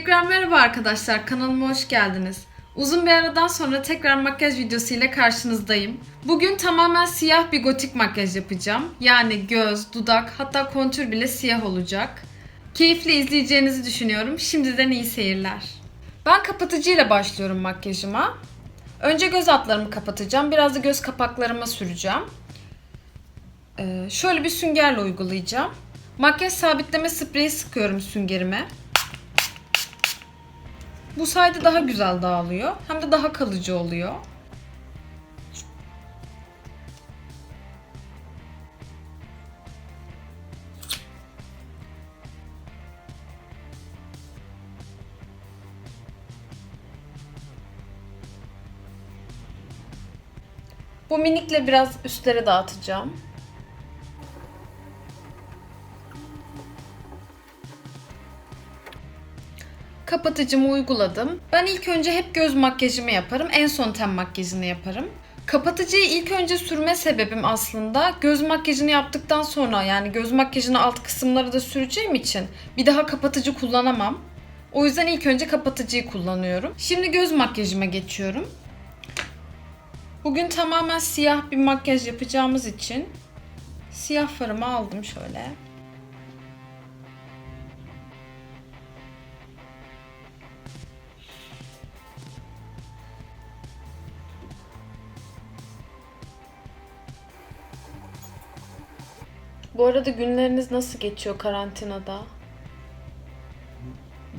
Tekrar merhaba arkadaşlar, kanalıma hoş geldiniz. Uzun bir aradan sonra tekrar makyaj videosu ile karşınızdayım. Bugün tamamen siyah bir gotik makyaj yapacağım. Yani göz, dudak, hatta kontür bile siyah olacak. Keyifli izleyeceğinizi düşünüyorum. Şimdiden iyi seyirler. Ben kapatıcıyla başlıyorum makyajıma. Önce göz altlarımı kapatacağım. Biraz da göz kapaklarıma süreceğim. Ee, şöyle bir süngerle uygulayacağım. Makyaj sabitleme spreyi sıkıyorum süngerime. Bu sayede daha güzel dağılıyor. Hem de daha kalıcı oluyor. Bu minikle biraz üstlere dağıtacağım. Kapatıcımı uyguladım. Ben ilk önce hep göz makyajımı yaparım. En son ten makyajını yaparım. Kapatıcıyı ilk önce sürme sebebim aslında göz makyajını yaptıktan sonra yani göz makyajını alt kısımları da süreceğim için bir daha kapatıcı kullanamam. O yüzden ilk önce kapatıcıyı kullanıyorum. Şimdi göz makyajıma geçiyorum. Bugün tamamen siyah bir makyaj yapacağımız için siyah farımı aldım şöyle. Bu arada günleriniz nasıl geçiyor karantinada?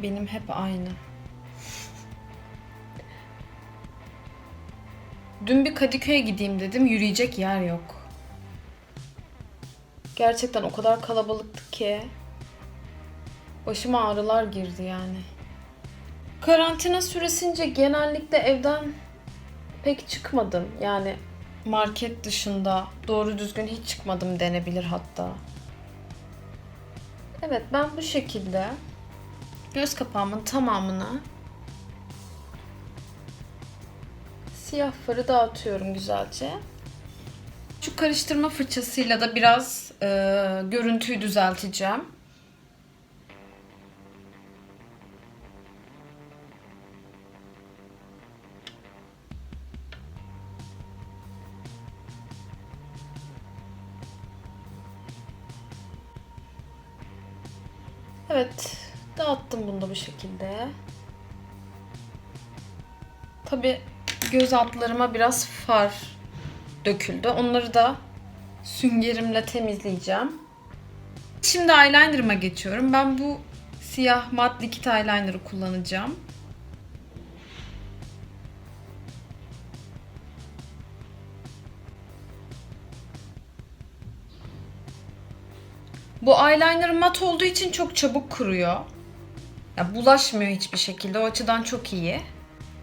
Benim hep aynı. Dün bir Kadıköy'e gideyim dedim. Yürüyecek yer yok. Gerçekten o kadar kalabalıktı ki. Başıma ağrılar girdi yani. Karantina süresince genellikle evden pek çıkmadım. Yani market dışında doğru düzgün hiç çıkmadım denebilir hatta. Evet ben bu şekilde göz kapağımın tamamını siyah farı dağıtıyorum güzelce. Şu karıştırma fırçasıyla da biraz e, görüntüyü düzelteceğim. Evet, dağıttım bunu da bu şekilde. Tabi göz altlarıma biraz far döküldü. Onları da süngerimle temizleyeceğim. Şimdi eyelinerıma geçiyorum. Ben bu siyah mat likit eyeliner'ı kullanacağım. Bu eyeliner mat olduğu için çok çabuk kuruyor. Ya bulaşmıyor hiçbir şekilde. O açıdan çok iyi.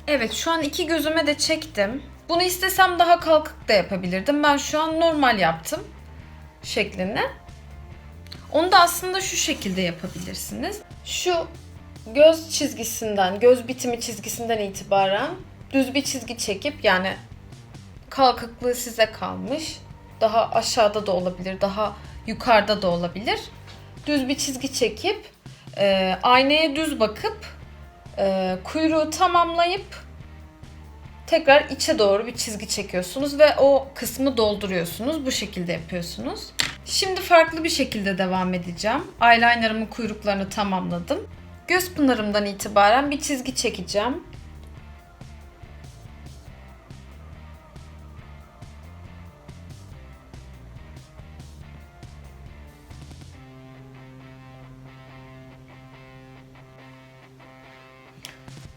Evet şu an iki gözüme de çektim. Bunu istesem daha kalkık da yapabilirdim. Ben şu an normal yaptım şeklini. Onu da aslında şu şekilde yapabilirsiniz. Şu göz çizgisinden, göz bitimi çizgisinden itibaren düz bir çizgi çekip yani kalkıklığı size kalmış. Daha aşağıda da olabilir, daha yukarıda da olabilir. Düz bir çizgi çekip e, aynaya düz bakıp e, kuyruğu tamamlayıp tekrar içe doğru bir çizgi çekiyorsunuz ve o kısmı dolduruyorsunuz. Bu şekilde yapıyorsunuz. Şimdi farklı bir şekilde devam edeceğim. Eyelinerımın kuyruklarını tamamladım. Göz pınarımdan itibaren bir çizgi çekeceğim.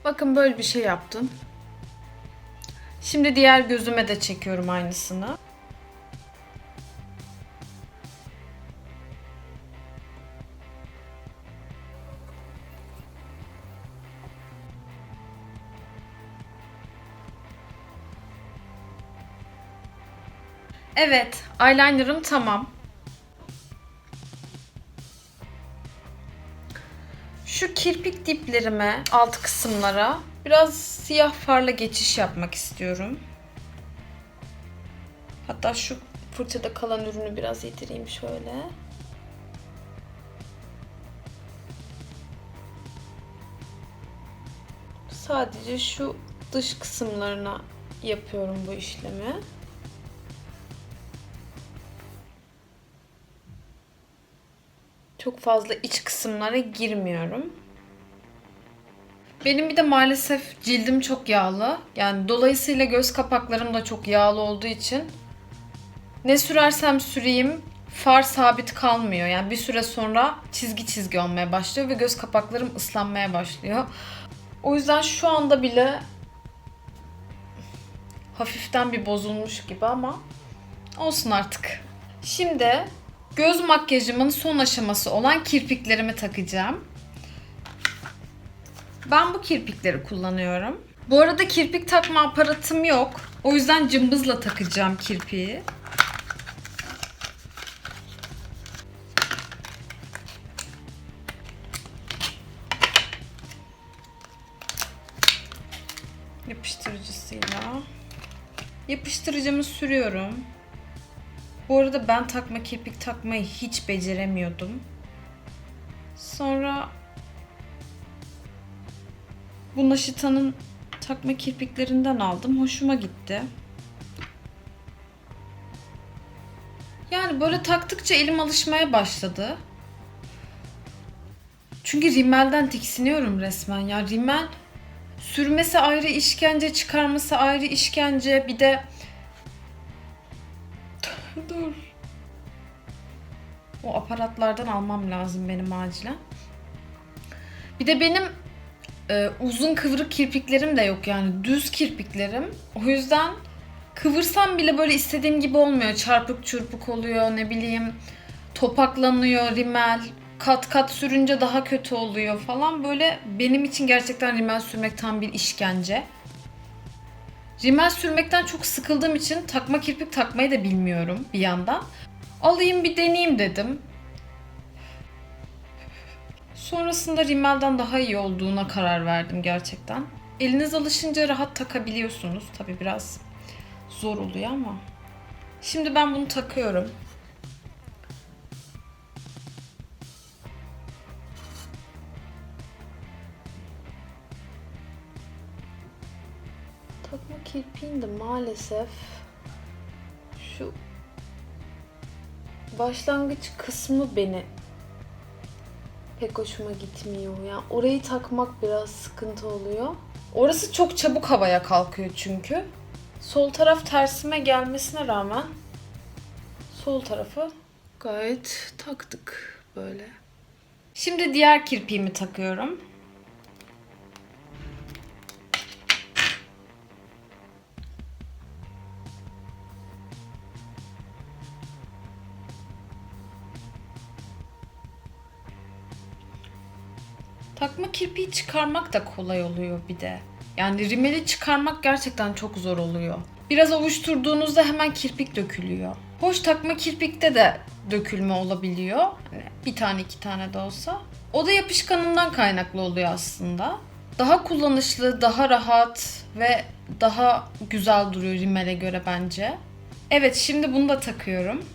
Bakın böyle bir şey yaptım. Şimdi diğer gözüme de çekiyorum aynısını. Evet, eyelinerım tamam. Şu kirpik diplerime, alt kısımlara biraz siyah farla geçiş yapmak istiyorum. Hatta şu fırçada kalan ürünü biraz yedireyim şöyle. Sadece şu dış kısımlarına yapıyorum bu işlemi. Çok fazla iç kısımlara girmiyorum. Benim bir de maalesef cildim çok yağlı. Yani dolayısıyla göz kapaklarım da çok yağlı olduğu için ne sürersem süreyim far sabit kalmıyor. Yani bir süre sonra çizgi çizgi olmaya başlıyor ve göz kapaklarım ıslanmaya başlıyor. O yüzden şu anda bile hafiften bir bozulmuş gibi ama olsun artık. Şimdi göz makyajımın son aşaması olan kirpiklerimi takacağım. Ben bu kirpikleri kullanıyorum. Bu arada kirpik takma aparatım yok. O yüzden cımbızla takacağım kirpiği. Yapıştırıcısıyla. Yapıştırıcımı sürüyorum. Bu arada ben takma kirpik takmayı hiç beceremiyordum. Sonra bu Naşita'nın takma kirpiklerinden aldım. Hoşuma gitti. Yani böyle taktıkça elim alışmaya başladı. Çünkü rimelden tiksiniyorum resmen ya. Rimel sürmesi ayrı işkence, çıkarması ayrı işkence. Bir de dur. O aparatlardan almam lazım benim acilen. Bir de benim e, uzun kıvrık kirpiklerim de yok yani düz kirpiklerim. O yüzden kıvırsam bile böyle istediğim gibi olmuyor. Çarpık çırpık oluyor ne bileyim topaklanıyor rimel. Kat kat sürünce daha kötü oluyor falan. Böyle benim için gerçekten rimel sürmek tam bir işkence. Rimel sürmekten çok sıkıldığım için takma kirpik takmayı da bilmiyorum bir yandan. Alayım bir deneyeyim dedim. Sonrasında rimelden daha iyi olduğuna karar verdim gerçekten. Eliniz alışınca rahat takabiliyorsunuz. Tabi biraz zor oluyor ama. Şimdi ben bunu takıyorum. De maalesef şu başlangıç kısmı beni pek hoşuma gitmiyor. Yani orayı takmak biraz sıkıntı oluyor. Orası çok çabuk havaya kalkıyor çünkü. Sol taraf tersime gelmesine rağmen sol tarafı gayet taktık böyle. Şimdi diğer kirpiğimi takıyorum. Takma kirpiği çıkarmak da kolay oluyor bir de. Yani rimeli çıkarmak gerçekten çok zor oluyor. Biraz ovuşturduğunuzda hemen kirpik dökülüyor. Hoş takma kirpikte de dökülme olabiliyor. Hani bir tane iki tane de olsa. O da yapışkanından kaynaklı oluyor aslında. Daha kullanışlı, daha rahat ve daha güzel duruyor rimele göre bence. Evet şimdi bunu da takıyorum.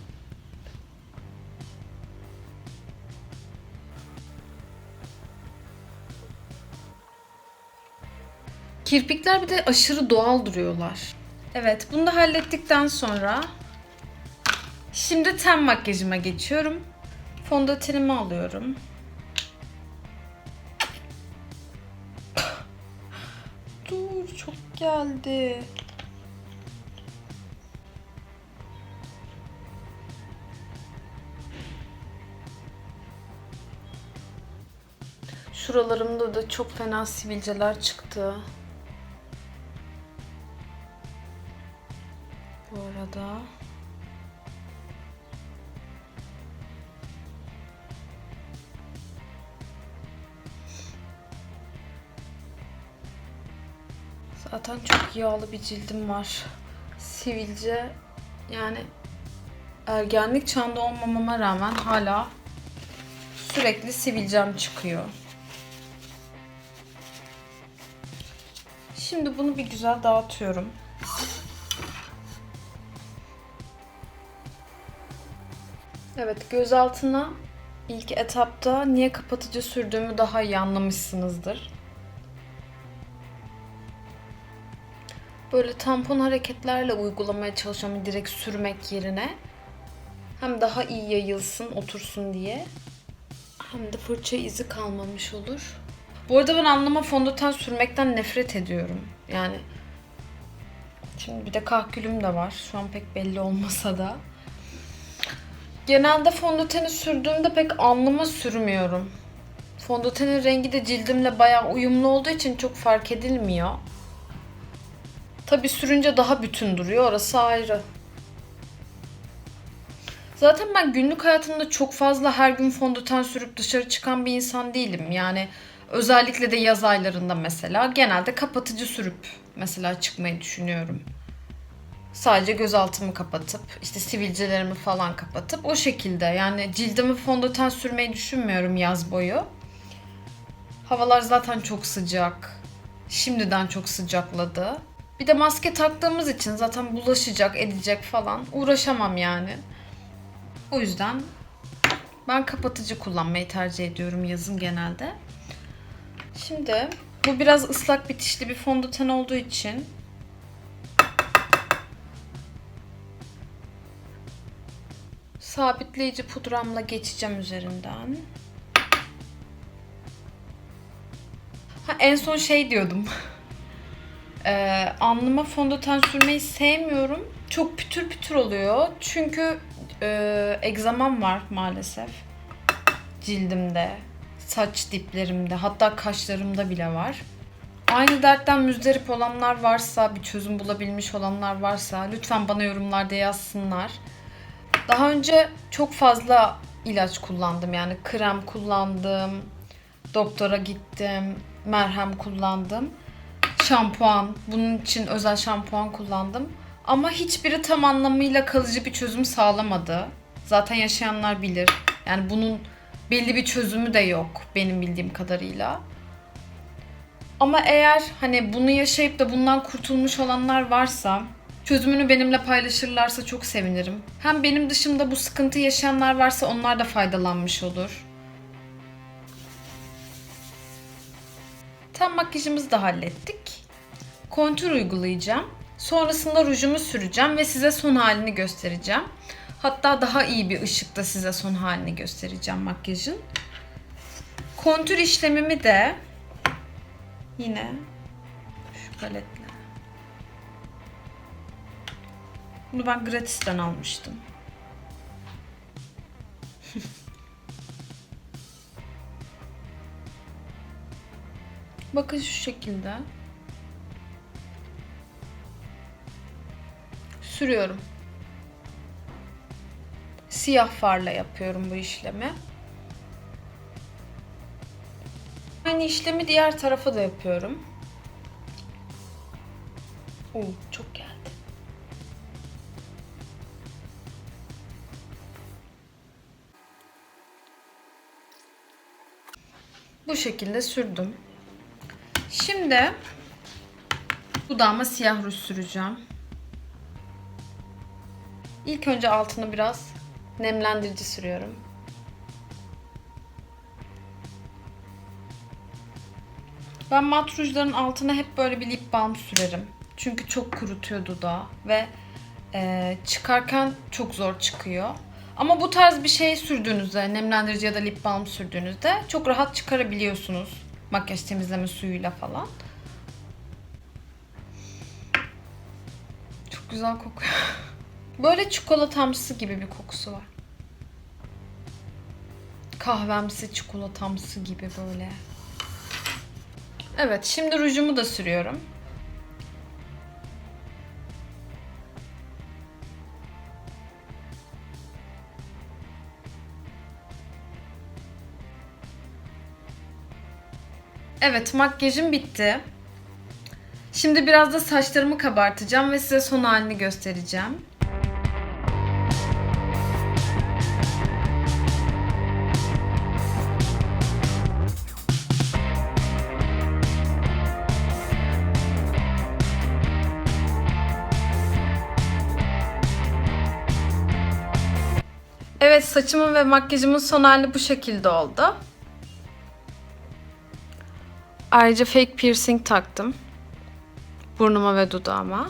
Kirpikler bir de aşırı doğal duruyorlar. Evet, bunu da hallettikten sonra şimdi ten makyajıma geçiyorum. Fondötenimi alıyorum. Dur, çok geldi. Şuralarımda da çok fena sivilceler çıktı. Yağlı bir cildim var. Sivilce yani ergenlik çağında olmamama rağmen hala sürekli sivilcem çıkıyor. Şimdi bunu bir güzel dağıtıyorum. Evet göz altına ilk etapta niye kapatıcı sürdüğümü daha iyi anlamışsınızdır. Böyle tampon hareketlerle uygulamaya çalışıyorum direkt sürmek yerine. Hem daha iyi yayılsın, otursun diye. Hem de fırça izi kalmamış olur. Bu arada ben anlama fondöten sürmekten nefret ediyorum. Yani şimdi bir de kahkülüm de var. Şu an pek belli olmasa da. Genelde fondöteni sürdüğümde pek alnıma sürmüyorum. Fondötenin rengi de cildimle bayağı uyumlu olduğu için çok fark edilmiyor. Tabi sürünce daha bütün duruyor. Orası ayrı. Zaten ben günlük hayatımda çok fazla her gün fondöten sürüp dışarı çıkan bir insan değilim. Yani özellikle de yaz aylarında mesela genelde kapatıcı sürüp mesela çıkmayı düşünüyorum. Sadece gözaltımı kapatıp işte sivilcelerimi falan kapatıp o şekilde yani cildime fondöten sürmeyi düşünmüyorum yaz boyu. Havalar zaten çok sıcak. Şimdiden çok sıcakladı. Bir de maske taktığımız için zaten bulaşacak, edecek falan. Uğraşamam yani. O yüzden ben kapatıcı kullanmayı tercih ediyorum yazın genelde. Şimdi bu biraz ıslak bitişli bir fondöten olduğu için sabitleyici pudramla geçeceğim üzerinden. Ha, en son şey diyordum. Ee, alnıma fondöten sürmeyi sevmiyorum. Çok pütür pütür oluyor. Çünkü e, egzamam var maalesef. Cildimde, saç diplerimde, hatta kaşlarımda bile var. Aynı dertten müzdarip olanlar varsa, bir çözüm bulabilmiş olanlar varsa lütfen bana yorumlarda yazsınlar. Daha önce çok fazla ilaç kullandım. Yani krem kullandım, doktora gittim, merhem kullandım. Şampuan, bunun için özel şampuan kullandım. Ama hiçbiri tam anlamıyla kalıcı bir çözüm sağlamadı. Zaten yaşayanlar bilir. Yani bunun belli bir çözümü de yok benim bildiğim kadarıyla. Ama eğer hani bunu yaşayıp da bundan kurtulmuş olanlar varsa çözümünü benimle paylaşırlarsa çok sevinirim. Hem benim dışımda bu sıkıntı yaşayanlar varsa onlar da faydalanmış olur. Tam makyajımızı da hallettik. Kontür uygulayacağım. Sonrasında rujumu süreceğim ve size son halini göstereceğim. Hatta daha iyi bir ışıkta size son halini göstereceğim makyajın. Kontür işlemimi de yine şu paletle. Bunu ben gratisten almıştım. Bakın şu şekilde. Sürüyorum. Siyah farla yapıyorum bu işlemi. Aynı işlemi diğer tarafa da yapıyorum. Oo, çok geldi. Bu şekilde sürdüm. Şimdi dudağıma siyah ruj süreceğim. İlk önce altını biraz nemlendirici sürüyorum. Ben mat rujların altına hep böyle bir lip balm sürerim. Çünkü çok kurutuyor dudağı ve e, çıkarken çok zor çıkıyor. Ama bu tarz bir şey sürdüğünüzde, nemlendirici ya da lip balm sürdüğünüzde çok rahat çıkarabiliyorsunuz. Makyaj temizleme suyuyla falan. Çok güzel kokuyor. Böyle çikolatamsı gibi bir kokusu var. Kahvemsi, çikolatamsı gibi böyle. Evet, şimdi rujumu da sürüyorum. Evet, makyajım bitti. Şimdi biraz da saçlarımı kabartacağım ve size son halini göstereceğim. Evet saçımın ve makyajımın son hali bu şekilde oldu. Ayrıca fake piercing taktım. burnuma ve dudağıma.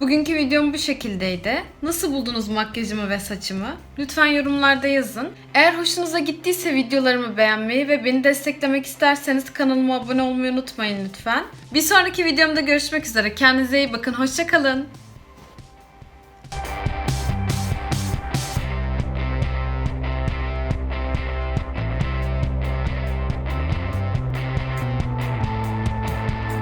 Bugünkü videom bu şekildeydi. Nasıl buldunuz makyajımı ve saçımı? Lütfen yorumlarda yazın. Eğer hoşunuza gittiyse videolarımı beğenmeyi ve beni desteklemek isterseniz kanalıma abone olmayı unutmayın lütfen. Bir sonraki videomda görüşmek üzere. Kendinize iyi bakın. Hoşçakalın.